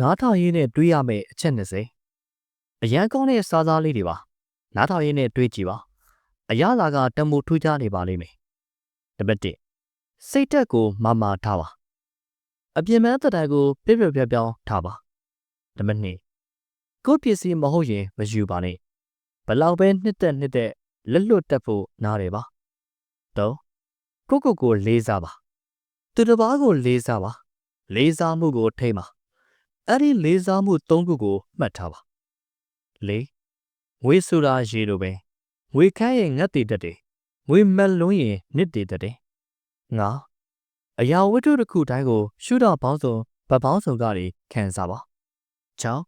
နားထောင်ရင်းနဲ့တွေးရမယ့်အချက်20အရန်ကောင်းတဲ့စားစားလေးတွေပါနားထောင်ရင်းနဲ့တွေးကြည့်ပါအရသာကတမိုထူးခြားနေပါလိမ့်မယ်နံပါတ်1စိတ်တက်ကိုမာမာထားပါအပြင်ပန်းသက်တမ်းကိုပြပြပြပြောင်းထားပါနံပါတ်2ကိုယ့်ပစ္စည်းမဟုတ်ရင်မယူပါနဲ့ဘလောက်ပဲနှစ်သက်နှစ်သက်လက်လွတ်တက်ဖို့နားတယ်ပါတော့ကိုကိုကိုလေးစားပါသူတစ်ပါးကိုလေးစားပါလေးစားမှုကိုထိမ့်ပါ အဲ့ဒီလေးစားမှု၃ခုကိုမှတ်ထားပါလေးငွေဆိုတာရေလိုပဲငွေခမ်းရင်ငတ်တည်တတ်တယ်ငွေမက်လွန်းရင်နစ်တည်တတ်တယ်ငါအရာဝတ္ထုတစ်ခုတိုင်းကို ရှုတော့ပေါင်းစုံဗတ်ပေါင်းစုံကတွေခံစားပါချောင်း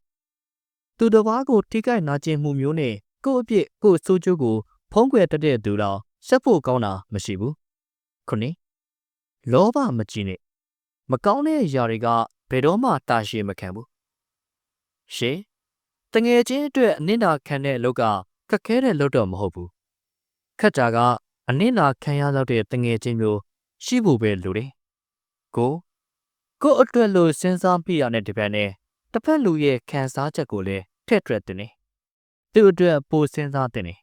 သူတစ်ပါးကိုထိခိုက်နာကျင်မှုမျိုးနဲ့ကိုယ့်အပြစ်ကိုယ့်စိုးကျိုးကို ဖုံးကွယ်တတ်တဲ့သူတော့ရှက်ဖို့ကောင်းတာမရှိဘူးခုနှစ်လောဘမကြည့်နဲ့မကောင်းတဲ့အရာတွေက ဘယ်တော့မှတာရှည်မခံဘူးရှေ့တငယ်ချင်းအတွက်အနစ်နာခံတဲ့အလုပ်ကခက်ခဲတဲ့လုပ်တော့မဟုတ်ဘူးခက်တာကအနစ်နာခံရတော့တဲ့တငယ်ချင်းမျိုးရှိဖို့ပဲလိုတယ်ကိုကိုအတွက်လို့စဉ်းစားပြရတဲ့ဒီဘက်နဲ့တစ်ဖက်လူရဲ့ခံစားချက်ကိုလည်းထည့်တွက်တင်နေသူ့အတွက်ပိုစဉ်းစားတင်နေ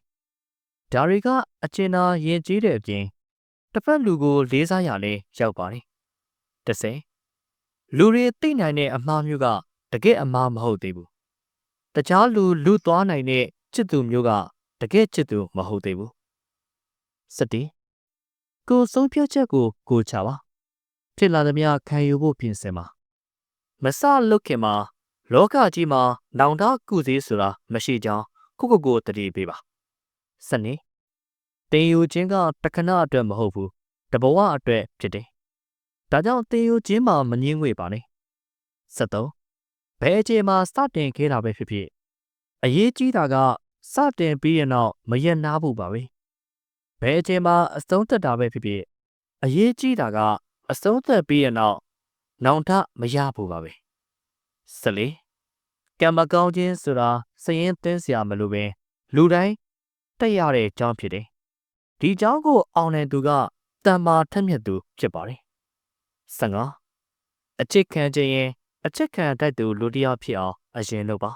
ဒါတွေကအကျဉ်းသားယဉ်ကျေးတဲ့အပြင်တစ်ဖက်လူကိုလေးစားရလဲရောက်ပါတယ်တစ်ဆယ် လူတွေသိနိုင်တဲ့အမှားမျိုးကတကယ်အမှားမဟုတ်သေးဘူးတခြားလူလူသွားနိုင်တဲ့ချစ်သူမျိုးကတကယ်ချစ်သူမဟုတ်သေးဘူးစတိကိုယ်ဆုံးဖြတ်ချက်ကိုကိုချပါဖြစ်လာသမျှခံယူဖို့ပြင်ဆင်ပါမစလုတ်ခင်မှာလောကကြီးမှာနောင်တကုသေးဆိုတာမရှိကြောင်းခုခုကိုတတိပေးပါစနေတင်ယူခြင်းကတခဏအတွက်မဟုတ်ဘူးတဘဝအတွက်ဖြစ်တယ် ဒါကြောင့်တင်ယူခြင်းမှာမငင်းငွေပါနဲ့73ဘယ်အချိန်မှာစတင်ခဲ့တာပဲဖြစ်ဖြစ်အရေးကြီးတာကစတင်ပြီးရင်တော့မရက်နာဖို့ပါပဲဘယ်အချိန်မှာအဆုံးသက်တာပဲဖြစ်ဖြစ်အရေးကြီးတာကအဆုံးသက်ပြီးရင်တော့နောင်တမရဖို့ပါပဲစလေကံမကောင်းခြင်းဆိုတာစရင်သင်းစရာမလိုပဲလူတိုင်းတက်ရတဲ့အကြောင်းဖြစ်တယ်ဒီအကြောင်းကိုအောင်တဲ့သူကတမ္မာထက်မြက်သူဖြစ်ပါတယ် 15အချစ်ခံခြင်းရင်အချစ်ခံတတ်သူလူတစ်ယောက်ဖြစ်အောင်အရင်လုပ်ပါ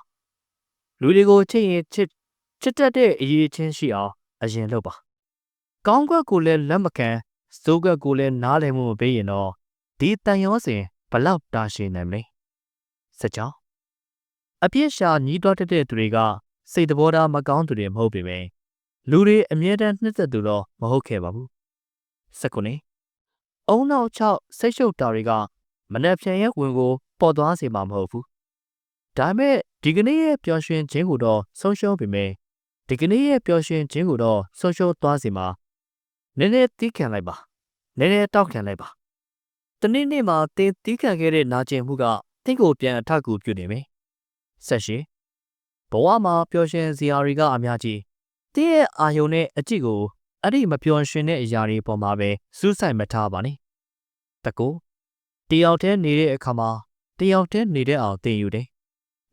လူတွေကိုချစ်ရင်ချစ်ချစ်တတ်တဲ့အရေးချင်းရှိအောင်အရင်လုပ်ပါကောင်းကွက်ကိုလည်းလက်မခံစိုးကွက်ကိုလည်းနားလည်မှုမပေးရင်တော့ဒီတန်ရောစဉ်ဘလောက်တာရှည်နိုင်မလဲစကြောင်းအပြစ်ရှာညီးတွားတတ်တဲ့သူတွေကစိတ်တဘောထားမကောင်းသူတွေမဟုတ်ပေမယ့်လူတွေအမြဲတမ်းနှစ်သက်သူတော့မဟုတ်ခဲ့ပါဘူးစကုနေ အုံနောက်6စိတ်ရှုပ်တာတွေကမနှက်ဖြန်ရဲ့ဝင်ကိုပေါ်သွားစေမှာမဟုတ်ဘူးဒါပေမဲ့ဒီကနေ့ရဲ့ပျော်ရွှင်ခြင်းကိုတော့ဆုံးရှုံးပေမယ့်ဒီကနေ့ရဲ့ပျော်ရွှင်ခြင်းကိုတော့ဆုံးရှုံးသွားစေမှာနည်းနည်းတီးခံလိုက်ပါနည်းနည်းတောက်ခံလိုက်ပါတနေ့နေ့မှာတင်းတီးခံခဲ့တဲ့နာကျင်မှုကတင့်ကိုပြန်အထက်ကူပြုနေမယ်ဆက်ရှိဘဝမှာပျော်ရွှင်စရာတွေကအများကြီးတင်းရဲ့အာယုံနဲ့အကြည့်ကို အဲ့ဒီမပျော်ရွှင်တဲ့အရာတွေပေါ်မှာပဲစူးစိုက်မထားပါနဲ့တကူတယောက်တည်းနေတဲ့အခါမှာတယောက်တည်းနေတဲ့အောင်တင်ယူတယ်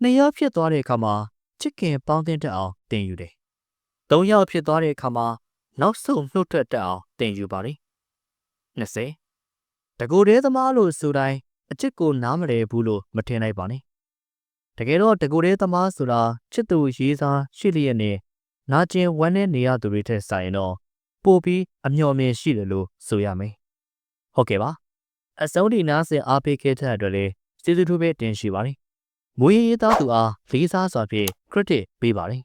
နှစ်ယောက်ဖြစ်သွားတဲ့အခါမှာချစ်ခင်ပေါင်းတင်တဲ့အောင်တင်ယူတယ်သုံးယောက်ဖြစ်သွားတဲ့အခါမှာနောက်ဆုံးနှုတ်ထွက်တတ်အောင်တင်ယူပါလိမ့်20တကူတဲ့သမားလို့ဆိုတိုင်းအချစ်ကိုနားမလဲဘူးလို့မထင်လိုက်ပါနဲ့တကယ်တော့တကူတဲ့သမားဆိုတာချစ်သူရေးစားရှိလျက်နဲ့နာကျင်ဝမ်းနဲ့နေရသူတွေထက်ဆိုင်တော့ ပိုပြီးအမျှော်မြင်ရှိတယ်လို့ဆိုရမယ်ဟုတ်ကဲ့ပါအစုံဒီနားဆင်အားပေးခဲ့တဲ့အတွက်လည်းကျေးဇူးထူးပဲတင်ရှိပါတယ်မွေးရေးသားသူအားလေးစားစွာဖြင့် credit ပေးပါတယ်